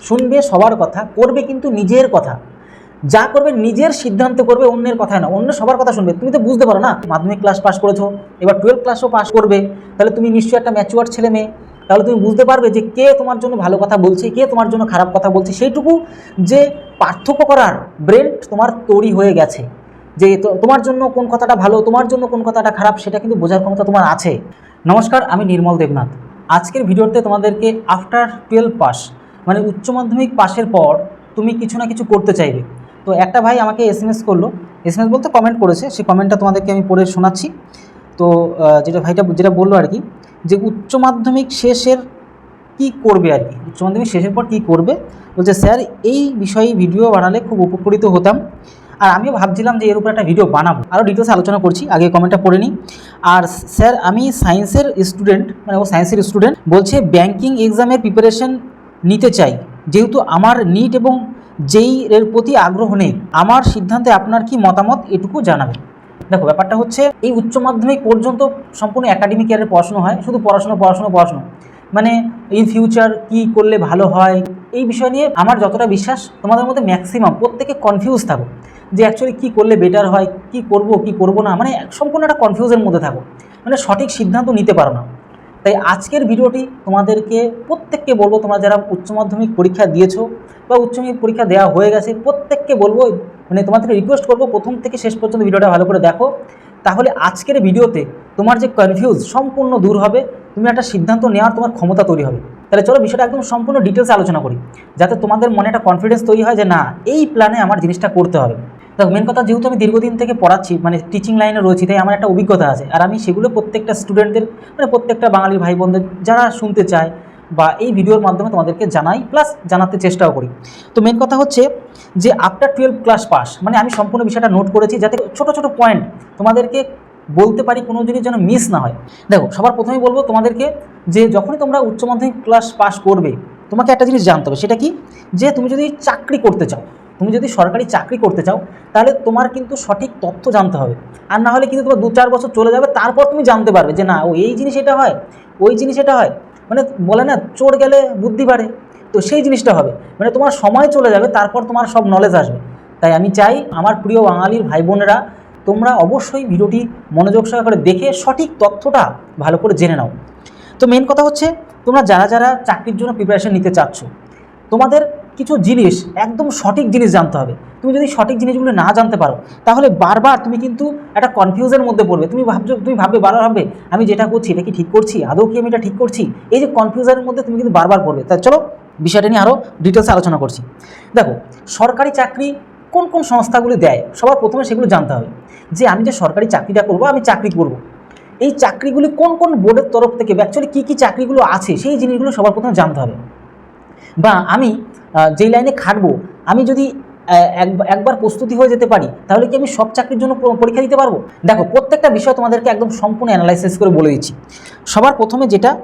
শুনবে সবার কথা, করবে কিন্তু নিজের কথা। যা করবে নিজের সিদ্ধান্ত করবে, অন্যের কথা না। অন্য সবার কথা শুনবে। তুমি তো বুঝতে পারো না? মাধ্যমিক ক্লাস পাস করেছ, এবার টুয়েলভ ক্লাসও পাস করবে। তাহলে তুমি নিশ্চয়ই একটা ম্যাচুয়ার ছেলে মেয়ে। তাহলে তুমি বুঝতে পারবে যে কে তোমার জন্য ভালো কথা বলছে, কে তোমার জন্য খারাপ কথা বলছে। সেইটুকু যে পার্থক্য করার ব্রেন তোমার তৈরি হয়ে গেছে। যে তোমার জন্য কোন কথাটা ভালো, তোমার জন্য কোন কথাটা খারাপ, সেটা কিন্তু বোঝার ক্ষমতা তোমার আছে। নমস্কার, আমি নির্মল দেবনাথ। আজকের ভিডিওতে তোমাদেরকে আফটার টুয়েলভ পাস মানে উচ্চ মাধ্যমিক পাশের পর তুমি কিছু না কিছু করতে চাইবে। তো একটা ভাই আমাকে এস এম এস করল। এস এম এস বলতে কমেন্ট করেছে। সেই কমেন্টটা তোমাদেরকে আমি পড়ে শোনাচ্ছি। তো যেটা ভাইটা, যেটা বলল আর কি, যে উচ্চ মাধ্যমিক শেষের কি করবে আর কি? উচ্চ মাধ্যমিক শেষের পর কি করবে? বলছে, স্যার, এই বিষয়ে ভিডিও বানালে খুব উপকৃত হতাম। আর আমিও ভাবছিলাম যে এর উপর একটা ভিডিও বানাবো। আরও ডিটেলস আলোচনা করছি। আগে কমেন্টটা পড়ে নিই। আর, স্যার, আমি সায়েন্সের স্টুডেন্ট মানে ও সায়েন্সের স্টুডেন্ট বলছে ব্যাংকিং এক্সামের প্রিপারেশন নিতে চাই। যেহেতু আমার নিট এবং যেই এর প্রতি আগ্রহ নেই, আমার সিদ্ধান্তে আপনার কি মতামত এটুকু জানাবেন দেখো, ব্যাপারটা হচ্ছে, এই উচ্চ মাধ্যমিক পর্যন্ত সম্পূর্ণ একাডেমিক ইয়ারের পড়াশোনা হয়, শুধু পড়াশোনা পড়াশোনা পড়াশোনা। মানে ইন ফিউচার কি করলে ভালো হয়, এই বিষয় নিয়ে আমার যতটা বিশ্বাস, তোমাদের মধ্যে ম্যাক্সিমাম প্রত্যেকে কনফিউজ থাকো। যে অ্যাকচুয়ালি কী করলে বেটার হয়, কি করব কি করব না মানে সম্পূর্ণ একটা কনফিউজের মধ্যে থাকো। মানে সঠিক সিদ্ধান্ত নিতে পারো না। তাই আজকের ভিডিওটি তোমাদেরকে প্রত্যেককে বলব, তোমরা যারা উচ্চ মাধ্যমিক পরীক্ষা দিয়েছ বা উচ্চ মাধ্যমিক পরীক্ষা দেওয়া হয়ে গেছে, প্রত্যেককে বলব মানে তোমাদেরকে রিকোয়েস্ট করব প্রথম থেকে শেষ পর্যন্ত ভিডিওটা ভালো করে দেখো। তাহলে আজকের ভিডিওতে তোমার যে কনফিউজ সম্পূর্ণ দূর হবে, তুমি একটা সিদ্ধান্ত নেওয়ার তোমার ক্ষমতা তৈরি হবে। তাহলে চলো বিষয়টা একদম সম্পূর্ণ ডিটেলসে আলোচনা করি, যাতে তোমাদের মনে একটা কনফিডেন্স তৈরি হয় যে না, এই প্ল্যানে আমার জিনিসটা করতে হবে। দেখো মেন কথা যেহেতু আমি দীর্ঘদিন থেকে পড়াচ্ছি মানে টিচিং লাইনে রয়েছি, তাই আমার একটা অভিজ্ঞতা আছে। আর আমি সেগুলো প্রত্যেকটা স্টুডেন্টদের মানে প্রত্যেকটা বাঙালি ভাই বোনদের যারা শুনতে চায় বা এই ভিডিওর মাধ্যমে তোমাদেরকে জানাই প্লাস জানাতে চেষ্টাও করি। তো মেন কথা হচ্ছে যে আফটার টুয়েলভ ক্লাস পাস মানে আমি সম্পূর্ণ বিষয়টা নোট করেছি যাতে ছোট ছোট পয়েন্ট তোমাদেরকে বলতে পারি কোনো জিনিস যেন মিস না হয়। দেখো, সবার প্রথমেই বলব তোমাদেরকে যে, যখনই তোমরা উচ্চ মাধ্যমিক ক্লাস পাস করবে, তোমাকে একটা জিনিস জানতে হবে, সেটা কি? যে, তুমি যদি চাকরি করতে চাও তুমি যদি সরকারি চাকরি করতে চাও, তাহলে তোমার কিন্তু সঠিক তথ্য জানতে হবে। আর না হলে কিন্তু তোমার দু চার বছর চলে যাবে, তারপর তুমি জানতে পারবে যে না, ও এই জিনিস এটা হয়, ওই জিনিস এটা হয়। মানে বলে না, চোর গেলে বুদ্ধি বাড়ে। তো সেই জিনিসটা হবে। মানে তোমার সময় চলে যাবে, তারপর তোমার সব নলেজ আসবে। তাই আমি চাই আমার প্রিয় বাঙালির ভাই বোনেরা, তোমরা অবশ্যই ভিডিওটি মনোযোগ সহকারে দেখে সঠিক তথ্যটা ভালো করে জেনে নাও। তো মেন কথা হচ্ছে, তোমরা যারা যারা চাকরির জন্য প্রিপারেশন নিতে চাচ্ছ, তোমাদের কিছু জিনিস, একদম সঠিক জিনিস জানতে হবে। তুমি যদি সঠিক জিনিসগুলো না জানতে পারো, তাহলে বারবার তুমি কিন্তু একটা কনফিউজের মধ্যে পড়বে। তুমি ভাবছ, তুমি ভাববে, বারবার ভাববে, আমি যেটা করছি, এটা কি ঠিক করছি? আদৌ কি আমি এটা ঠিক করছি? এই যে কনফিউজনের মধ্যে তুমি কিন্তু বারবার পড়বে। তা চলো, বিষয়টা নিয়ে আরও ডিটেলসে আলোচনা করছি। দেখো, সরকারি চাকরি কোন কোন সংস্থাগুলি দেয়? সবার প্রথমে সেগুলো জানতে হবে। যে আমি যে সরকারি চাকরিটা করব, আমি চাকরি করব। এই চাকরিগুলি কোন কোন বোর্ডের তরফ থেকে অ্যাকচুয়ালি কী কী চাকরিগুলো আছে, সেই জিনিসগুলো সবার প্রথমে জানতে হবে। বা আমি যেই লাইনে খাটবো, আমি যদি এক- একবার প্রস্তুতি হয়ে যেতে পারি, তাহলে কি আমি সব চাকরির জন্য পরীক্ষা দিতে পারব? দেখো, প্রত্যেকটা বিষয় তোমাদেরকে একদম সম্পূর্ণ অ্যানালাইসিস করে বলে দিচ্ছি। সবার প্রথমে যেটা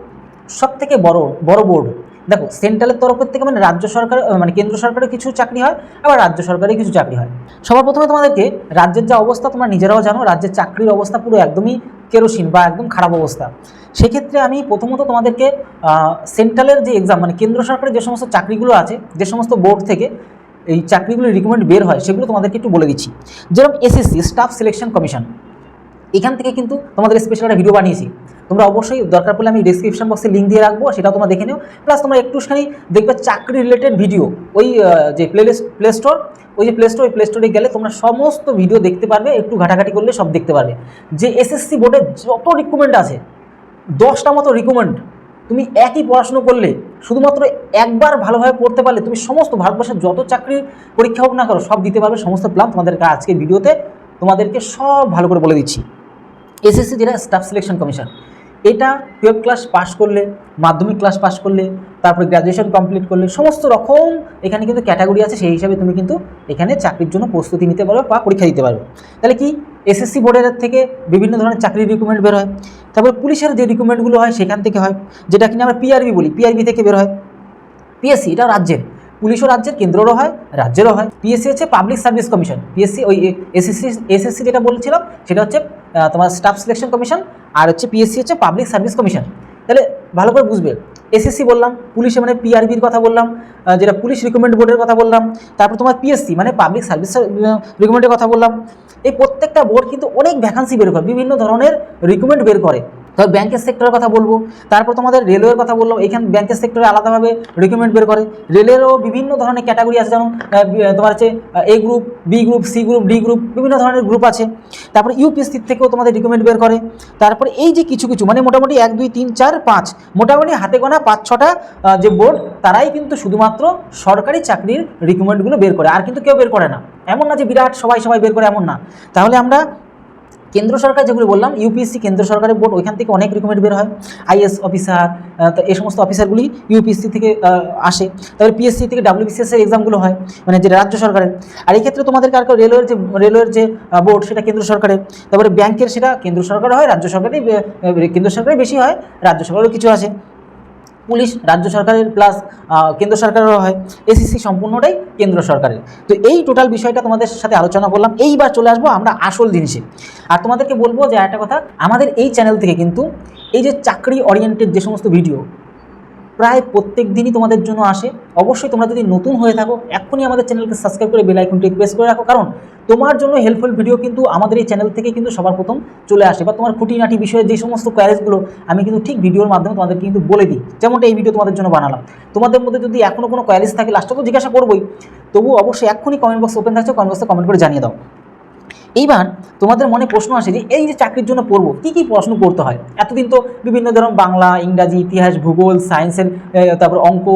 সব থেকে বড় বড় বোর্ড দেখো সেন্ট্রালের তরফের থেকে মানে রাজ্য সরকার মানে কেন্দ্র সরকারের কিছু চাকরি হয়, আবার রাজ্য সরকারের কিছু চাকরি হয়। সবার প্রথমে তোমাদেরকে রাজ্যের যা অবস্থা তোমরা নিজেরাও জানো, রাজ্যের চাকরির অবস্থা পুরো একদমই কেরোসিন বা একদম খারাপ অবস্থা। সেক্ষেত্রে আমি প্রথমত তোমাদেরকে সেন্ট্রালের যে এক্সাম মানে কেন্দ্র সরকারের যে সমস্ত চাকরিগুলো আছে, যে সমস্ত বোর্ড থেকে এই চাকরিগুলোর রিকমেন্ড বের হয়, সেগুলো তোমাদেরকে একটু বলে দিচ্ছি। যেরকম এসএসসি স্টাফ সিলেকশন কমিশন এখান থেকে কিন্তু তোমাদের স্পেশাল একটা ভিডিও বানিয়েছি। তোমরা অবশ্যই দরকার পড়লে আমি ডিসক্রিপশন বক্সে লিঙ্ক দিয়ে রাখব, সেটাও তোমরা দেখে নিও। প্লাস তোমরা একটুখানি দেখবে চাকরি রিলেটেড ভিডিও ওই যে প্লে প্লে স্টোর ওই যে প্লে স্টোর ওই প্লে স্টোরে গেলে তোমরা সমস্ত ভিডিও দেখতে পারবে, একটু ঘাটাঘাটি করলে সব দেখতে পারবে। যে এসএসসি বোর্ডের যত রিকমেন্ড আছে, দশটা মতো রিকমেন্ড তুমি একই পড়াশুনো করলে, শুধুমাত্র একবার ভালোভাবে পড়তে পারলে, তুমি সমস্ত ভারতবর্ষের যত চাকরির পরীক্ষা হোক না করো সব দিতে পারবে, সমস্ত প্ল্যান তোমাদেরকে আজকে ভিডিওতে তোমাদেরকে সব ভালো করে বলে দিচ্ছি। এসএসসি যেটা স্টাফ সিলেকশন কমিশন এটা টুয়েলভ ক্লাস পাস করলে, মাধ্যমিক ক্লাস পাস করলে, তারপরে গ্র্যাজুয়েশন কমপ্লিট করলে, সমস্ত রকম এখানে কিন্তু ক্যাটাগরি আছে, সেই হিসাবে তুমি কিন্তু এখানে চাকরির জন্য প্রস্তুতি নিতে পারবে বা পরীক্ষা দিতে পারবে তাহলে কি এসএসসি বোর্ডের থেকে বিভিন্ন ধরনের চাকরির রিক্রুটমেন্ট বের হয়। তারপরে পুলিশের যে রিক্রুটমেন্টগুলো হয়, সেখান থেকে হয়, যেটা কিনা আমরা পিআরবি বলি পিআরবি থেকে বের হয়। পিএসসি এটা রাজ্যের, পুলিশও রাজ্যের, কেন্দ্রেরও হয়, রাজ্যেরও হয়। পিএসসি হচ্ছে পাবলিক সার্ভিস কমিশন পিএসসি ওই এসএসসি এসএসসি যেটা বলছিলাম, সেটা হচ্ছে তোমার স্টাফ সিলেকশন কমিশন আর হচ্ছে পিএসসি হচ্ছে পাবলিক সার্ভিস কমিশন তাহলে ভালো করে বুঝবে। এসএসসি বললাম, পুলিশে মানে পিআরবির কথা বললাম যেটা পুলিশ রিক্রুটমেন্ট বোর্ডের কথা বললাম, তারপর তোমার পিএসসি মানে পাবলিক সার্ভিস রিক্রুটমেন্টের কথা বললাম। এই প্রত্যেকটা বোর্ড কিন্তু অনেক ভ্যাকান্সি বের করে, বিভিন্ন ধরনের রিক্রুটমেন্ট বের করে। তবে ব্যাংকের সেক্টরের কথা বলব, তারপর তোমাদের রেলওয়ের কথা বললাম, এখানে ব্যাংকের সেক্টরে আলাদাভাবে রিক্রুটমেন্ট বের করে। রেলেরও বিভিন্ন ধরনের ক্যাটাগরি আছে, যেমন তোমার হচ্ছে A group B group C group D group বিভিন্ন ধরনের গ্রুপ আছে। তারপর ইউপিএসসি থেকেও তোমাদের রিক্রুটমেন্ট বের করে। তারপরে এই যে কিছু কিছু মানে মোটামুটি এক, দুই, তিন, চার, পাঁচ, মোটামুটি হাতে গোনা পাঁচ, ছটা যে বোর্ড তারাই কিন্তু শুধুমাত্র সরকারি চাকরির রিক্রুটমেন্টগুলো বের করে। আর কিন্তু কেউ বের করে না। এমন না যে বিরাট সবাই সবাই বের করে, এমন না। তাহলে আমরা কেন্দ্র সরকার যেগুলো বললাম ইউপিএসসি কেন্দ্র সরকারের বোর্ড, ওইখান থেকে অনেক রিকমেন্ড বের হয়। আইএস অফিসার তো এই সমস্ত অফিসারগুলি ইউপিএসসি থেকে আসে। তারপরে পিএসসি থেকে ডাব্লিউবিসিএসের এক্সামগুলো হয় মানে যেটা রাজ্য সরকারের। আর এই ক্ষেত্রে তোমাদের কার রেলওয়ের যে রেলওয়ের যে বোর্ড সেটা কেন্দ্র সরকারের। তারপরে ব্যাংকের সেটা কেন্দ্র সরকার হয়, রাজ্য সরকারই কেন্দ্র সরকারের বেশি হয়, রাজ্য সরকারও কিছু আছে পুলিশ রাজ্য সরকারের প্লাস কেন্দ্র সরকারেরও হয় এসিসি সম্পূর্ণটাই কেন্দ্র সরকারের। তো এই টোটাল বিষয়টা তোমাদের সাথে আলোচনা করলাম, এইবার চলে আসব আমরা আসল জিনিসে। আর তোমাদেরকে বলব যে একটা কথা, আমাদের এই চ্যানেল থেকে কিন্তু এই যে চাকরি ওরিয়েন্টেড যে সমস্ত ভিডিও প্রায় প্রত্যেক দিনই তোমাদের জন্য আসে। অবশ্যই তোমরা যদি নতুন হয়ে থাকো, এক্ষুনি আমাদের চ্যানেলকে সাবস্ক্রাইব করে বেল আইকনটি প্রেস করে রাখো। কারণ তোমার জন্য হেল্পফুল ভিডিও কিন্তু আমাদের এই চ্যানেল থেকে কিন্তু সবার প্রথম চলে আসে। বা তোমার খুঁটিনাটি বিষয়ে যে সমস্ত কোয়ারিজগুলো আমি কিন্তু ঠিক ভিডিওর মাধ্যমে তোমাদেরকে কিন্তু বলে দিই। যেমনটা এই ভিডিও তোমাদের জন্য বানালাম। তোমাদের মধ্যে যদি এখনও কোনো কোয়ারিজ থাকে লাস্টে তো জিজ্ঞাসা করবোই তবু অবশ্যই এক্ষুনি কমেন্ট বক্স ওপেন থাকছে কমেন্ট বক্সে কমেন্ট করে জানিয়ে দাও। এইবার তোমাদের মনে প্রশ্ন আসে যে এই যে চাকরির জন্য পড়ব, কী কী প্রশ্ন করতে হয়? এতদিন তো বিভিন্ন ধরনের বাংলা, ইংরাজি, ইতিহাস, ভূগোল সায়েন্সের তারপর অঙ্ক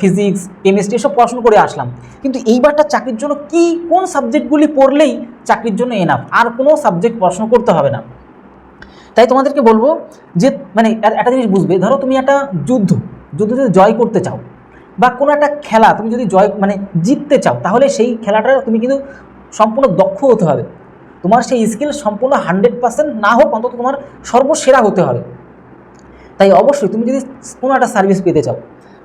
ফিজিক্স কেমিস্ট্রি এসব প্রশ্ন করে আসলাম। কিন্তু এইবারটা চাকরির জন্য কি, কোন সাবজেক্টগুলি পড়লেই চাকরির জন্য এনাফ আর কোনো সাবজেক্ট প্রশ্ন করতে হবে না। তাই তোমাদেরকে বলব যে মানে একটা জিনিস বুঝবে, ধরো তুমি একটা যুদ্ধ যুদ্ধ যদি জয় করতে চাও বা কোনো একটা খেলা তুমি যদি জয় মানে জিততে চাও, তাহলে সেই খেলাটা তুমি কিন্তু সম্পূর্ণ দক্ষ হতে হবে। তোমার সেই স্কিল সম্পূর্ণ হান্ড্রেড পার্সেন্ট না হোক, অন্তত তোমার সর্বসেরা হতে হবে। তাই অবশ্যই তুমি যদি কোনো একটা সার্ভিস পেতে চাও,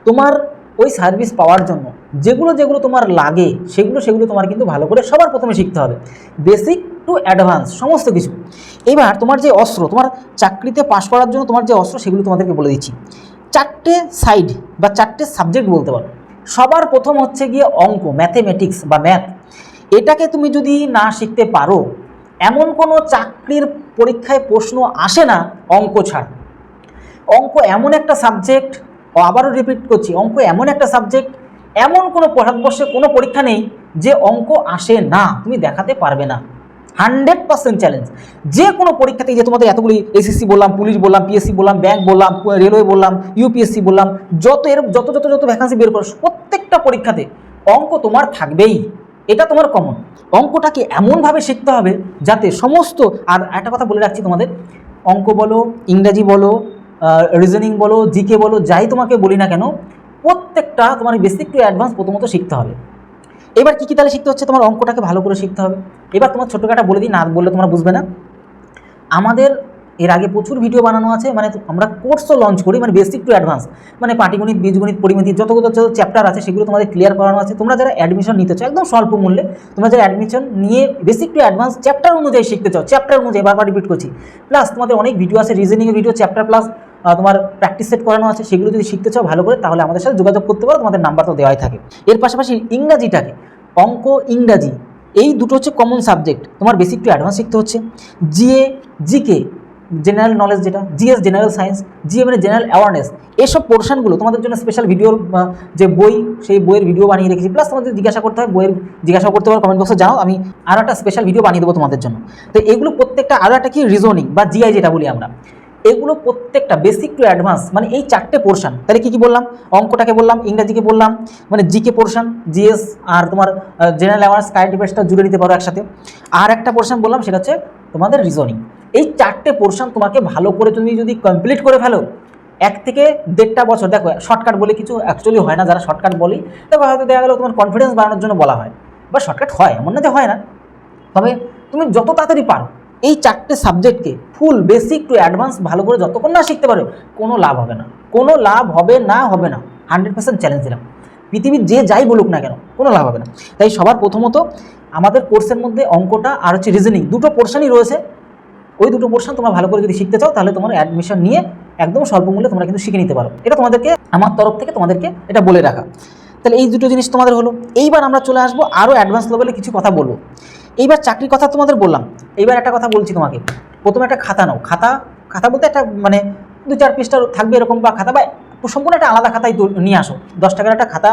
তোমার ওই সার্ভিস পাওয়ার জন্য যেগুলো যেগুলো তোমার লাগে, সেগুলো সেগুলো তোমার কিন্তু ভালো করে সবার প্রথমে শিখতে হবে। বেসিক টু অ্যাডভান্স সমস্ত কিছু। এবার তোমার যে অস্ত্র, তোমার চাকরিতে পাশ করার জন্য তোমার যে অস্ত্র, সেগুলো তোমাদেরকে বলে দিচ্ছি। চারটে সাইড বা চারটে সাবজেক্ট বলতে পারো। সবার প্রথম হচ্ছে গিয়ে অঙ্ক ম্যাথেমেটিক্স বা ম্যাথ এটাকে তুমি যদি না শিখতে পারো এমন কোনো চাকরির পরীক্ষায় প্রশ্ন আসে না অঙ্ক ছাড়া। অঙ্ক এমন একটা সাবজেক্ট ও আবারও রিপিট করছি, অঙ্ক এমন একটা সাবজেক্ট এমন কোনো ভারতবর্ষে কোনো পরীক্ষা নেই যে অঙ্ক আসে না, তুমি দেখাতে পারবে না। হান্ড্রেড পার্সেন্ট চ্যালেঞ্জ যে কোনো পরীক্ষাতেই যে তোমাদের এতগুলি এসএসসি বললাম পুলিশ বললাম পিএসসি বললাম ব্যাংক বললাম রেলওয়ে বললাম ইউপিএসসি বললাম, যত এর যত যত যত ভ্যাকান্সি বের করো, প্রত্যেকটা পরীক্ষাতে অঙ্ক তোমার থাকবেই। এটা তোমার কমন অঙ্কটাকে এমনভাবে শিখতে হবে যাতে সমস্ত, আর একটা কথা বলে রাখছি তোমাদের, অঙ্ক বলো, ইংরাজি বলো রিজনিং বলো, জিকে বলো, যাই তোমাকে বলি না কেন, প্রত্যেকটা তোমার বেসিক টু অ্যাডভান্স প্রথমত শিখতে হবে। এবার কী কী তাহলে শিখতে হচ্ছে? তোমার অঙ্কটাকে ভালো করে শিখতে হবে। এবার তোমার ছোটোখাটো বলে দিই, না বললে তোমরা বুঝবে না। আমাদের এর আগে প্রচুর ভিডিও বানানো আছে মানে আমরা কোর্সও লঞ্চ করি মানে বেসিক টু অ্যাডভান্স মানে পাটিগণিত, বীজগণিত, পরিমিতি যত যত চ্যাপ্টার আছে, সেগুলো তোমাদের ক্লিয়ার করানো আছে। তোমরা যারা অ্যাডমিশন নিতে চাও, একদম স্বল্প মূল্যে, তোমরা যারা অ্যাডমিশন নিয়ে বেসিক টু অ্যাডভান্স চ্যাপ্টার অনুযায়ী শিখতে চাও চ্যাপ্টার অনুযায়ী বারবার রিপিট করছি। প্লাস তোমাদের অনেক ভিডিও আছে রিজনিংয়ের ভিডিও চ্যাপ্টার প্লাস তোমার প্র্যাকটিস সেট করানো আছে, সেগুলো যদি শিখতে চাও ভালো করে, তাহলে আমাদের সাথে যোগাযোগ করতে পারো, তোমাদের নাম্বার তো দেওয়াই থাকে। এর পাশাপাশি ইংরাজিটাকে, অঙ্ক, ইংরাজি, এই দুটো হচ্ছে কমন সাবজেক্ট তোমার বেসিক টু অ্যাডভান্স শিখতে হচ্ছে। জিএ জিকে জেনারেল নলেজ যেটা জিএস জেনারেল সায়েন্স জিএ মানে জেনারেল অ্যাওয়ারনেস এসব পোর্শনগুলো তোমাদের জন্য স্পেশাল ভিডিওর যে বই, সেই বইয়ের ভিডিও বানিয়ে রেখেছি। প্লাস তোমাদের জিজ্ঞাসা করতে হয়, বইয়ের জিজ্ঞাসা করতে পারো কমেন্ট বক্সে জানাও আমি আরও একটা স্পেশাল ভিডিও বানিয়ে দেবো তোমাদের জন্য। তো এগুলো প্রত্যেকটা আরও একটা কি? রিজনিং বা জিআই যেটা বলি আমরা। এগুলো প্রত্যেকটা বেসিক টু অ্যাডভান্স মানে এই চারটে পোর্শন তাহলে কী কী বললাম? অঙ্কটাকে বললাম, ইংরাজিকে বললাম মানে জিকে পোর্শন জিএস আর তোমার জেনারেল অ্যাওয়ার্স কারেন্ট অ্যাফেয়ার্সটা জুড়ে নিতে পারো একসাথে। আর একটা পোর্শন বললাম, সেটা হচ্ছে তোমাদের রিজনিং এই চারটে পোর্শন তোমাকে ভালো করে তুমি যদি কমপ্লিট করে ফেলো, এক থেকে দেড়টা বছর, দেখো শর্টকাট বলে কিছু অ্যাকচুয়ালি হয় না, যারা শর্টকাট বলি তবে হয়তো দেখা গেলো তোমার কনফিডেন্স বাড়ানোর জন্য বলা হয়, বা শর্টকাট হয়, এমন না যে হয় না। তবে তুমি যত তাড়াতাড়ি পারো, এই চারটে সাবজেক্টকে ফুল বেসিক টু অ্যাডভান্স ভালো করে যতক্ষণ না শিখতে পারো, কোনো লাভ হবে না। কোনো লাভ হবে না হবে না। হান্ড্রেড পার্সেন্ট চ্যালেঞ্জ দিলাম। পৃথিবীর যে যাই বলুক না কেন, কোনো লাভ হবে না। তাই সবার প্রথমত আমাদের কোর্সের মধ্যে অঙ্কটা আর হচ্ছে রিজনিং দুটো পোর্শনই রয়েছে। ওই দুটো পোর্শন তোমরা ভালো করে যদি শিখতে চাও, তাহলে তোমার অ্যাডমিশন নিয়ে একদম স্বল্প মূল্যে তোমরা কিন্তু শিখে নিতে পারো। এটা তোমাদেরকে, আমার তরফ থেকে তোমাদেরকে এটা বলে রাখা। তাহলে এই দুটো জিনিস তোমাদের হলো। এইবার আমরা চলে আসব আরও অ্যাডভান্স লেভেলে কিছু কথা বলব। এইবার চাকরির কথা তোমাদের বললাম। এইবার একটা কথা বলছি তোমাকে। প্রথমে একটা খাতা নাও। খাতা খাতা বলতে একটা মানে দু চার পিসটা থাকবে এরকম বা খাতা বা সম্পূর্ণ একটা আলাদা খাতায় তো নিয়ে আসো। দশ টাকার একটা খাতা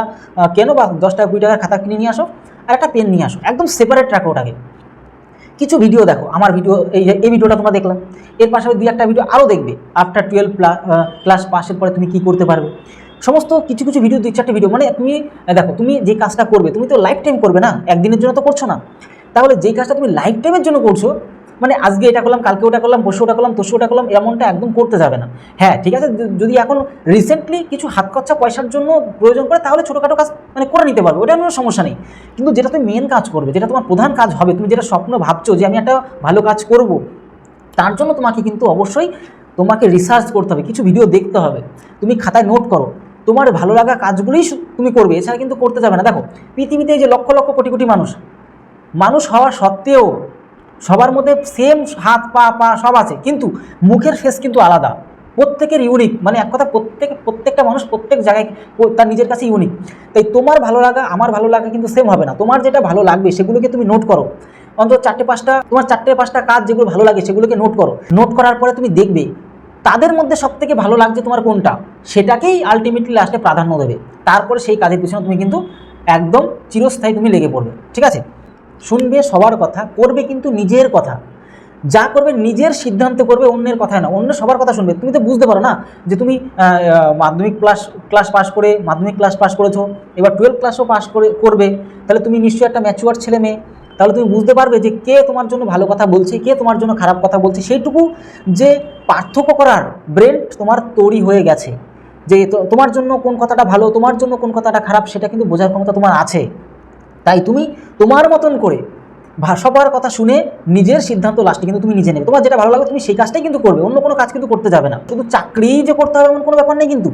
কেনো বা দশ টাকা কুড়ি টাকার খাতা কিনে নিয়ে আসো। আর একটা পেন নিয়ে আসো। একদম সেপারেট রাখো ওটাকে। কিছু ভিডিও দেখো, আমার ভিডিও এই এই ভিডিওটা তোমরা দেখলাম এর পাশাপাশি দুই একটা ভিডিও আরও দেখবে আফটার টুয়েলভ ক্লাস পাসের পরে তুমি কী করতে পারবে। সমস্ত কিছু কিছু ভিডিও দুই চারটে ভিডিও মানে তুমি দেখো, তুমি যে কাজটা করবে, তুমি তো লাইফ টাইম করবে না, একদিনের জন্য তো করছ না। তাহলে যে কাজটা তুমি লাইফ টাইমের জন্য করছ মানে আজকে এটা করলাম, কালকে ওটা করলাম, পরশু ওটা করলাম, তরশু ওটা করলাম, এমনটা একদম করতে যাবে না। হ্যাঁ ঠিক আছে যদি এখন রিসেন্টলি কিছু হাত খরচা পয়সার জন্য প্রয়োজন করে তাহলে ছোটোখাটো কাজ মানে করে নিতে পারবে, ওটা কোনো সমস্যা নেই। কিন্তু যেটা তুমি মেন কাজ করবে, যেটা তোমার প্রধান কাজ হবে, তুমি যেটা স্বপ্ন ভাবছ যে আমি একটা ভালো কাজ করব, তার জন্য তোমাকে কিন্তু অবশ্যই তোমাকে রিসার্চ করতে হবে, কিছু ভিডিও দেখতে হবে। তুমি খাতায় নোট করো, তোমার ভালো লাগা কাজগুলোই তুমি করবে, এছাড়া কিন্তু করতে যাবে না। দেখো, পৃথিবীতে যে লক্ষ লক্ষ কোটি কোটি মানুষ মানুষ হওয়া সত্ত্বেও সবার মধ্যে সেম হাত, পা পা সব আছে, কিন্তু মুখের ফেস কিন্তু আলাদা। প্রত্যেকের ইউনিক মানে এক কথা প্রত্যেক, প্রত্যেকটা মানুষ প্রত্যেক জায়গায় তার নিজের কাছে ইউনিক তাই তোমার ভালো লাগা, আমার ভালো লাগা কিন্তু সেম হবে না। তোমার যেটা ভালো লাগবে, সেগুলোকে তুমি নোট করো। অন্তত চারটে পাঁচটা, তোমার চারটে পাঁচটা কাজ যেগুলো ভালো লাগে, সেগুলোকে নোট করো। নোট করার পরে তুমি দেখবে, তাদের মধ্যে সব থেকে ভালো লাগছে তোমার কোনটা? সেটাকেই আলটিমেটলি লাস্টে প্রাধান্য দেবে। তারপরে সেই কাজের পিছনে তুমি কিন্তু একদম চিরস্থায়ী তুমি লেগে পড়বে। ঠিক আছে? শুনবে সবার কথা, করবে কিন্তু নিজের কথা। যা করবে নিজের সিদ্ধান্ত করবে, অন্যের কথায় না, অন্য সবার কথা শুনবে। তুমি তো বুঝতে পারো না যে তুমি মাধ্যমিক ক্লাস ক্লাস পাস করে, মাধ্যমিক ক্লাস পাস করেছ, এবার টুয়েলভ ক্লাসও পাস করে, করবে। তাহলে তুমি নিশ্চয়ই একটা ম্যাচুয়ার ছেলে মেয়ে। তাহলে তুমি বুঝতে পারবে যে কে তোমার জন্য ভালো কথা বলছে, কে তোমার জন্য খারাপ কথা বলছে। সেইটুকু যে পার্থক্য করার ব্রেন তোমার তৈরি হয়ে গেছে। যে তোমার জন্য কোন কথাটা ভালো, তোমার জন্য কোন কথাটা খারাপ, সেটা কিন্তু বোঝার ক্ষমতা তোমার আছে। তাই তুমি তোমার মতন করে সবার কথা শুনে নিজের সিদ্ধান্ত লাস্টে কিন্তু তুমি নিজে নেবে। তোমার যেটা ভালো লাগবে তুমি সেই কাজটাই কিন্তু করবে, অন্য কোনো কাজ কিন্তু করতে যাবে না। শুধু চাকরিই যে করতে হবে এমন কোনো ব্যাপার নেই কিন্তু।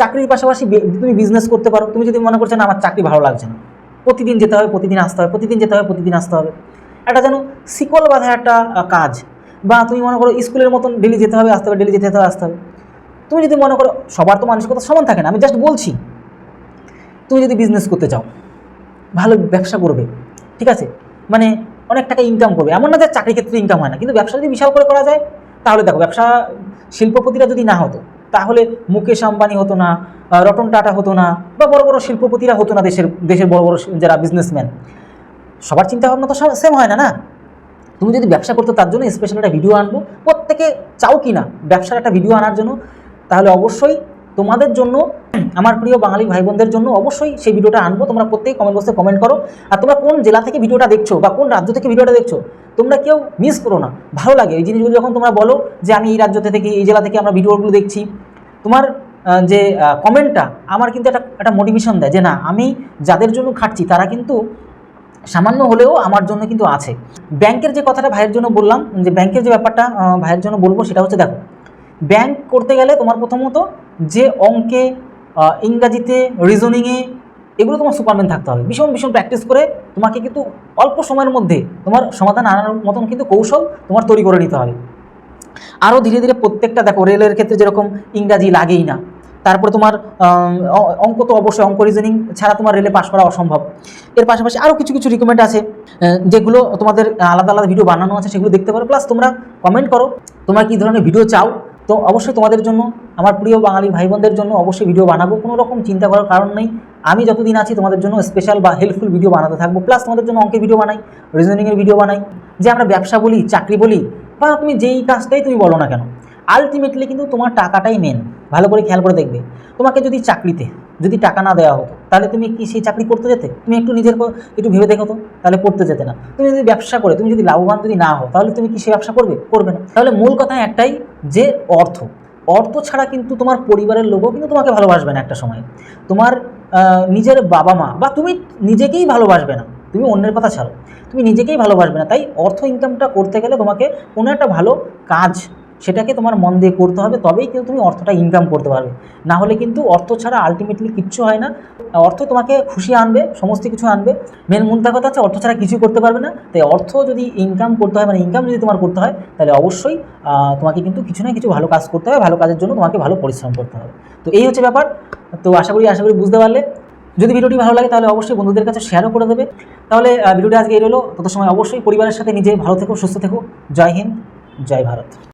চাকরির পাশাপাশি তুমি বিজনেস করতে পারো, তুমি যদি মনে করছ না আমার চাকরি ভালো লাগছে না, প্রতিদিন যেতে হবে, প্রতিদিন আসতে হবে, প্রতিদিন যেতে হবে, প্রতিদিন আসতে হবে। একটা যেন শিকল বাঁধা একটা কাজ বা তুমি মনে করো স্কুলের মতন ডেলি যেতে হবে, আসতে হবে ডেলি যেতে হবে, আসতে হবে। তুমি যদি মনে করো সবার তো মানসিকতা সমান থাকে না, আমি জাস্ট বলছি। তুমি যদি বিজনেস করতে চাও ভালো ব্যবসা করবে, ঠিক আছে? মানে অনেক টাকা ইনকাম করবে। এমন না যে চাকরি ক্ষেত্রে ইনকাম হয় না, কিন্তু ব্যবসা যদি বিশাল করে করা যায়, তাহলে দেখো, ব্যবসা শিল্পপতিরা যদি না হতো, তাহলে মুকেশ আম্বানি হতো না রতন টাটা হতো না, বা বড় বড় শিল্পপতিরা হতো না দেশের দেশের বড় বড় যারা বিজনেসম্যান সবার চিন্তা ভাবনা তো সেম হয় না না? তুমি যদি ব্যবসা করতে, তার জন্য স্পেশাল একটা ভিডিও আনব। প্রত্যেকে চাও কি না, ব্যবসার একটা ভিডিও আনার জন্য, তাহলে অবশ্যই তোমাদের জন্য, আমার প্রিয় বাঙালি ভাই বোনদের জন্য অবশ্যই সেই ভিডিওটা আনব। তোমরা প্রত্যেকে কমেন্ট বক্সে কমেন্ট করো। আর তোমরা কোন জেলা থেকে ভিডিওটা দেখছ বা কোন রাজ্য থেকে ভিডিওটা দেখছ, তোমরা কেউ মিস করো না। ভালো লাগে। এই জিনিসগুলো যখন তোমরা বলো যে আমি এই রাজ্য থেকে এই জেলা থেকে আমরা ভিডিওগুলো দেখছি, তোমার যে কমেন্টটা আমার কিন্তু একটা একটা মোটিভেশন দেয় যে না, আমি যাদের জন্য খাটছি, তারা কিন্তু সামান্য হলেও আমার জন্য কিন্তু আছে। ব্যাংকের যে কথাটা ভাইয়ের জন্য বললাম, যে ব্যাংকের যে ব্যাপারটা ভাইয়ের জন্য বলব সেটা হচ্ছে, দেখো, ব্যাংক করতে গেলে তোমার প্রথমত যে অঙ্কে ইংরাজিতে রিজনিংয়ে এগুলো তোমার সুপারম্যান থাকতে হবে। ভীষণ ভীষণ প্র্যাকটিস করে তোমাকে কিন্তু অল্প সময়ের মধ্যে তোমার সমাধান আনার মতন কিন্তু কৌশল তোমার তৈরি করে নিতে হবে। আরও ধীরে ধীরে প্রত্যেকটা দেখো, রেলের ক্ষেত্রে যেরকম ইংরাজি লাগেই না, তারপরে তোমার অঙ্ক তো অবশ্যই অঙ্ক রিজনিং ছাড়া তোমার রেলে পাশ করা অসম্ভব। এর পাশাপাশি আরও কিছু কিছু রিকমেন্ড আছে যেগুলো তোমাদের আলাদা আলাদা ভিডিও বানানো আছে, সেগুলো দেখতে পারো। প্লাস তোমরা কমেন্ট করো, তোমরা কী ধরনের ভিডিও চাও? তো অবশ্যই তোমাদের জন্য, আমার প্রিয় বাঙালি ভাই বোনদের জন্য অবশ্যই ভিডিও বানাবো। কোনো রকম চিন্তা করার কারণ নেই। আমি যতদিন আছি তোমাদের জন্য স্পেশাল বা হেল্পফুল ভিডিও বানাতে থাকব। প্লাস তোমাদের জন্য অঙ্কের ভিডিও বানাই রিজনিংয়ের ভিডিও বানাই, যে আমরা ব্যবসা বলি, চাকরি বলি, বা তুমি যেই কাজটাই তুমি বলো না কেন আলটিমেটলি কিন্তু তোমার টাকাটাই মেন ভালো করে খেয়াল করে দেখবে। তোমাকে যদি চাকরিতে যদি টাকা না দেওয়া হতো, তাহলে তুমি কি সেই চাকরি করতে যেতে? তুমি একটু নিজের একটু ভেবে দেখো তো, তাহলে করতে যেতে না। তুমি যদি ব্যবসা করে, তুমি যদি লাভবান যদি না হও, তাহলে তুমি কি সেই ব্যবসা করবে? করবে না। তাহলে মূল কথা একটাই যে অর্থ। অর্থ ছাড়া কিন্তু তোমার পরিবারের লোকও কিন্তু তোমাকে ভালোবাসবে না একটা সময়। তোমার নিজের বাবা মা, বা তুমি নিজেকেই ভালোবাসবে না। তুমি অন্যের কথা ছাড়ো। তুমি নিজেকেই ভালোবাসবে না। তাই অর্থ ইনকামটা করতে গেলে তোমাকে কোনো একটা ভালো কাজ সেটাকে তোমার মন দিয়ে করতে হবে, তবেই কিন্তু তুমি অর্থটা ইনকাম করতে পারবে। না হলে কিন্তু অর্থ ছাড়া আলটিমেটলি কিচ্ছু হয় না। অর্থ তোমাকে খুশি আনবে, সমস্ত কিছু আনবে। মেন মুদ্রা কথা হচ্ছে অর্থ ছাড়া কিছুই করতে পারবে না। তাই অর্থ যদি ইনকাম করতে হয় মানে ইনকাম যদি তোমার করতে হয়, তাহলে অবশ্যই তোমাকে কিন্তু কিছু না কিছু ভালো কাজ করতে হবে, ভালো কাজের জন্য তোমাকে ভালো পরিশ্রম করতে হবে। তো এই হচ্ছে ব্যাপার। তো আশা করি আশা করি বুঝতে পারলে। যদি ভিডিওটি ভালো লাগে, তাহলে অবশ্যই বন্ধুদের কাছে শেয়ারও করে দেবে। তাহলে ভিডিওটি আজকে এই তত সময় অবশ্যই পরিবারের সাথে নিজে ভালো থেকো, সুস্থ থেকো। জয় হিন্দ, জয় ভারত।